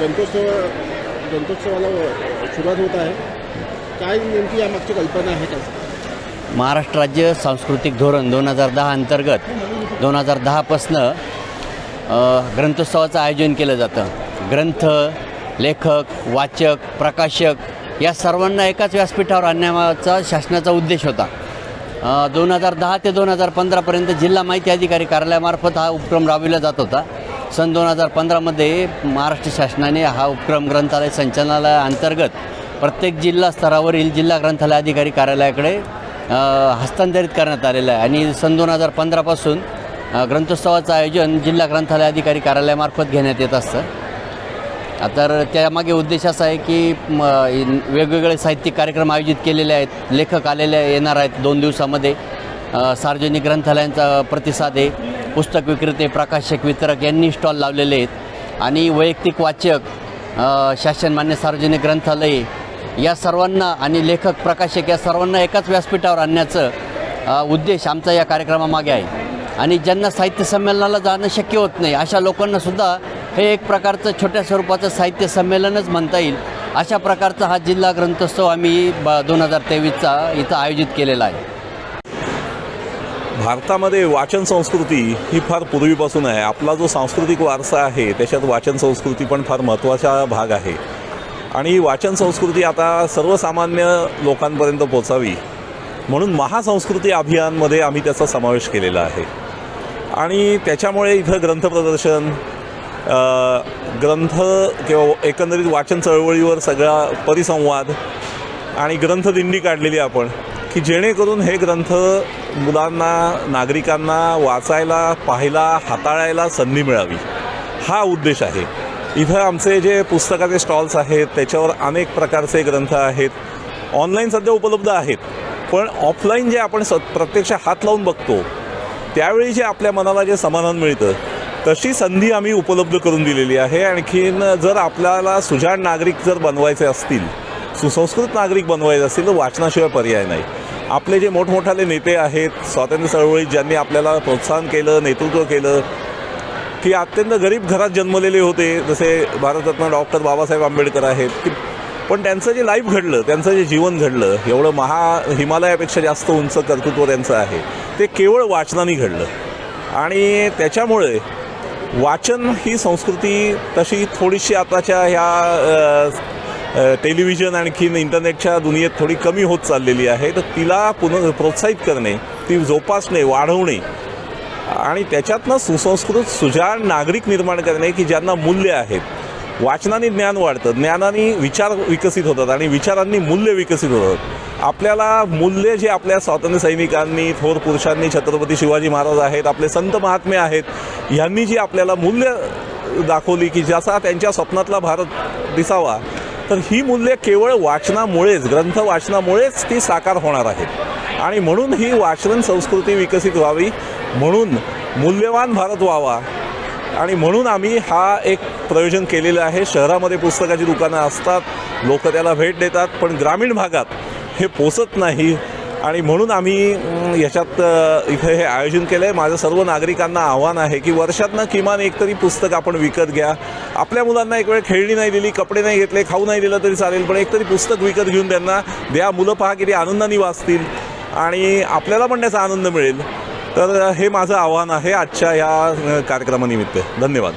ग्रंथोत्सवाला सुरुवात होत आहे. काय नेमकी यामागची कल्पना आहे त्याची महाराष्ट्र राज्य सांस्कृतिक धोरण दोन हजार दहा अंतर्गत दोन हजार दहापासनं ग्रंथोत्सवाचं आयोजन केलं जातं. ग्रंथ लेखक वाचक प्रकाशक या सर्वांना एकाच व्यासपीठावर आणण्याचा शासनाचा उद्देश होता. दोन हजार दहा ते दोन हजार पंधरापर्यंत जिल्हा माहिती अधिकारी कार्यालयामार्फत हा उपक्रम राबविला जात होता. सन दोन हजार पंधरामध्ये महाराष्ट्र शासनाने हा उपक्रम ग्रंथालय संचालनालयाअंतर्गत प्रत्येक जिल्हा स्तरावरील जिल्हा ग्रंथालय अधिकारी कार्यालयाकडे हस्तांतरित करण्यात आलेलं आहे. आणि सन दोन हजार पंधरापासून ग्रंथोत्सवाचं आयोजन जिल्हा ग्रंथालय अधिकारी कार्यालयामार्फत घेण्यात येत असतं. तर त्यामागे उद्देश असा आहे की वेगवेगळे साहित्यिक कार्यक्रम आयोजित केलेले आहेत. लेखक आलेले येणार आहेत दोन दिवसामध्ये. सार्वजनिक ग्रंथालयांचा प्रतिसाद आहे. पुस्तक विक्रेते प्रकाशक वितरक यांनी स्टॉल लावलेले आहेत. आणि वैयक्तिक वाचक शासनमान्य सार्वजनिक ग्रंथालये या सर्वांना आणि लेखक प्रकाशक या सर्वांना एकाच व्यासपीठावर आणण्याचं उद्देश आमचा या कार्यक्रमामागे आहे. आणि ज्यांना साहित्य संमेलनाला जाणं शक्य होत नाही अशा लोकांनासुद्धा हे एक प्रकारचं छोट्या स्वरूपाचं साहित्य संमेलनच म्हणता येईल. अशा प्रकारचा हा जिल्हा ग्रंथोत्सव आम्ही ब दोन हजार तेवीसचा इथं आयोजित केलेला आहे. भारतामध्ये वाचन संस्कृती ही फार पूर्वीपासून आहे. आपला जो सांस्कृतिक वारसा आहे त्याच्यात वाचन संस्कृती पण फार महत्त्वाचा भाग आहे. आणि वाचन संस्कृती आता सर्वसामान्य लोकांपर्यंत पोचावी म्हणून महासंस्कृती अभियानमध्ये आम्ही त्याचा समावेश केलेला आहे. आणि त्याच्यामुळे इथं ग्रंथ प्रदर्शन ग्रंथ किंवा एकंदरीत वाचन चळवळीवर सगळा परिसंवाद आणि ग्रंथदिंडी काढलेली आपण की जेणेकरून हे ग्रंथ मुलांना नागरिकांना वाचायला पाहायला हाताळायला संधी मिळावी. हा उद्देश आहे. इथं आमचे जे पुस्तकाचे स्टॉल्स आहेत त्याच्यावर अनेक प्रकारचे ग्रंथ आहेत. ऑनलाईन सध्या उपलब्ध आहेत. पण ऑफलाईन जे आपण स प्रत्यक्ष हात लावून बघतो त्यावेळी जे आपल्या मनाला जे समाधान मिळतं तशी संधी आम्ही उपलब्ध करून दिलेली आहे. आणखीन जर आपल्याला सुजाण नागरिक जर बनवायचे असतील सुसंस्कृत नागरिक बनवायचे असतील तर वाचनाशिवाय पर्याय नाही. आपले जे मोठमोठाले नेते आहेत स्वातंत्र्य चळवळीत ज्यांनी आपल्याला प्रोत्साहन केलं नेतृत्व केलं की अत्यंत गरीब घरात जन्मलेले होते. जसे भारतरत्न डॉक्टर बाबासाहेब आंबेडकर आहेत. की पण त्यांचं जे लाईफ घडलं त्यांचं जे जीवन घडलं एवढं महा हिमालयापेक्षा जास्त उंच कर्तृत्व त्यांचं आहे. ते केवळ वाचनाने घडलं. आणि त्याच्यामुळे वाचन ही संस्कृती तशी थोडीशी आताच्या ह्या टेलिव्हिजन आणखीन इंटरनेटच्या दुनियेत थोडी कमी होत चाललेली आहे. तर तिला पुन प्रोत्साहित करणे ती जोपासणे वाढवणे आणि त्याच्यातनं सुसंस्कृत सुजाण नागरिक निर्माण करणे की ज्यांना मूल्य आहेत. वाचनाने ज्ञान वाढतं ज्ञानाने विचार विकसित होतात आणि विचारांनी मूल्य विकसित होतात. आपल्याला मूल्य जे आपल्या स्वातंत्र्य सैनिकांनी थोर पुरुषांनी छत्रपती शिवाजी महाराज आहेत आपले संत महात्मे आहेत ह्यांनी जी आपल्याला मूल्य दाखवली की जसा त्यांच्या स्वप्नातला भारत दिसावा तर ही मूल्य केवळ वाचनामुळेच ग्रंथ वाचनामुळेच ती साकार होणार आहेत. आणि म्हणून ही वाचन संस्कृती विकसित व्हावी म्हणून मूल्यवान भारत व्हावा आणि म्हणून आम्ही हा एक प्रयोजन केलेलं आहे. शहरामध्ये पुस्तकाची दुकानं असतात लोक त्याला भेट देतात पण ग्रामीण भागात हे पोचत नाही. आणि म्हणून आम्ही याच्यात इथे हे आयोजन केलं आहे माझं सर्व नागरिकांना आव्हान आहे की वर्षातनं किमान एक तरी पुस्तक आपण विकत घ्या. आपल्या मुलांना एक वेळ खेळणी नाही दिली कपडे नाही घेतले खाऊ नाही दिलं तरी चालेल पण एक तरी पुस्तक विकत घेऊन त्यांना द्या. मुलं पहा किती आनंदाने वाचतील. आणि आपल्याला पण त्याचा आनंद मिळेल. तर हे माझं आव्हान आहे आजच्या या कार्यक्रमानिमित्त. धन्यवाद.